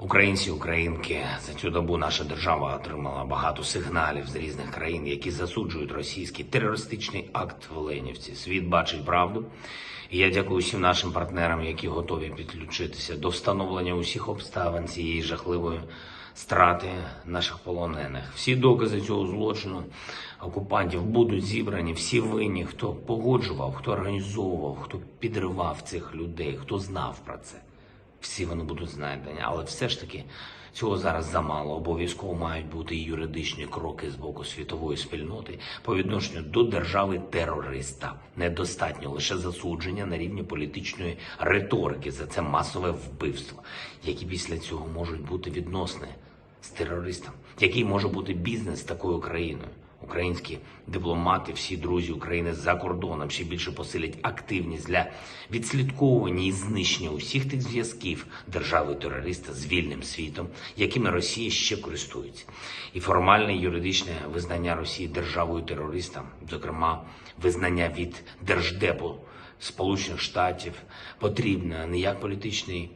Українці, українки, за цю добу наша держава отримала багато сигналів з різних країн, які засуджують російський терористичний акт в Оленівці. Світ бачить правду. І я дякую всім нашим партнерам, які готові підключитися до встановлення усіх обставин цієї жахливої страти наших полонених. Всі докази цього злочину окупантів будуть зібрані. Всі винні, хто погоджував, хто організовував, хто підривав цих людей, хто знав про це всі вони будуть знайдені, але все ж таки цього зараз замало. Обов'язково мають бути і юридичні кроки з боку світової спільноти по відношенню до держави терориста. Недостатньо лише засудження на рівні політичної риторики за це масове вбивство, які після цього можуть бути відносини з терористом, який може бути бізнес такою країною. Українські дипломати, всі друзі України за кордоном ще більше посилять активність для відслідковування і знищення усіх тих зв'язків держави-терориста з вільним світом, якими Росія ще користується, і формальне юридичне визнання Росії державою терориста, зокрема визнання від Держдепу Сполучених Штатів, потрібне не як політичний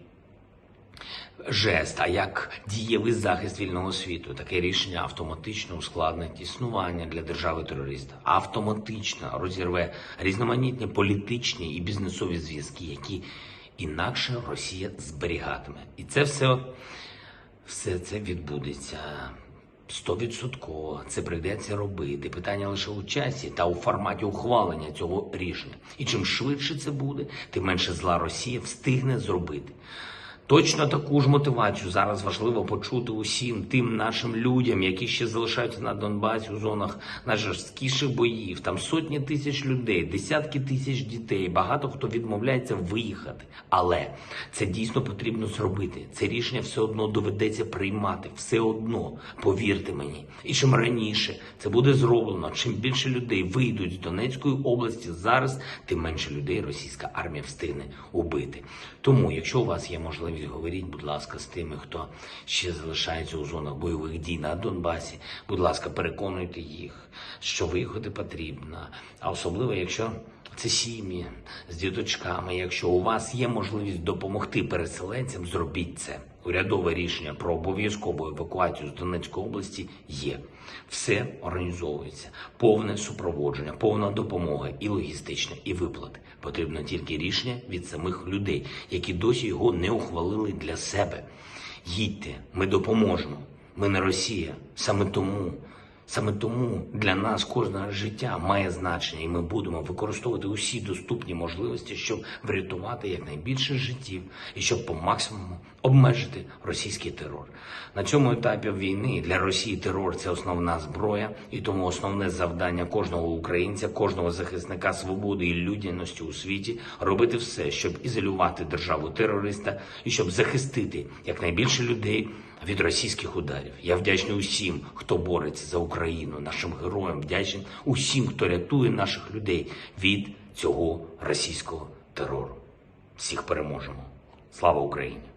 жест, а як дієвий захист вільного світу. Таке рішення автоматично ускладнить існування для держави терориста, автоматично розірве різноманітні політичні і бізнесові зв'язки, які інакше Росія зберігатиме. І це все, все це відбудеться. Стовідсотково це прийдеться робити. Питання лише у часі та у форматі ухвалення цього рішення. І чим швидше це буде, тим менше зла Росія встигне зробити. Точно таку ж мотивацію зараз важливо почути усім тим нашим людям, які ще залишаються на Донбасі у зонах найжорсткіших боїв. Там сотні тисяч людей, десятки тисяч дітей. Багато хто відмовляється виїхати. Але це дійсно потрібно зробити. Це рішення все одно доведеться приймати. Все одно, повірте мені. І чим раніше це буде зроблено, чим більше людей вийдуть з Донецької області зараз, тим менше людей російська армія встигне убити. Тому, якщо у вас є можливість, говоріть, будь ласка, з тими, хто ще залишається у зонах бойових дій на Донбасі. Будь ласка, переконуйте їх, що виїхати потрібно, а особливо, якщо це сім'ї з діточками. Якщо у вас є можливість допомогти переселенцям, зробіть це. Урядове рішення про обов'язкову евакуацію з Донецької області є. Все організовується, повне супроводження, повна допомога і логістична, і виплати. Потрібно тільки рішення від самих людей, які досі його не ухвалили для себе. Їдьте, ми допоможемо. Ми не Росія. Саме тому, саме тому для нас кожне життя має значення, і ми будемо використовувати усі доступні можливості, щоб врятувати якнайбільше життів і щоб по максимуму обмежити російський терор. На цьому етапі війни для Росії терор це основна зброя, і тому основне завдання кожного українця, кожного захисника свободи і людяності у світі робити все, щоб ізолювати державу терориста і щоб захистити якнайбільше людей від російських ударів. Я вдячний усім, хто бореться за Україну, нашим героям, вдячний усім, хто рятує наших людей від цього російського терору. Всіх переможемо. Слава Україні!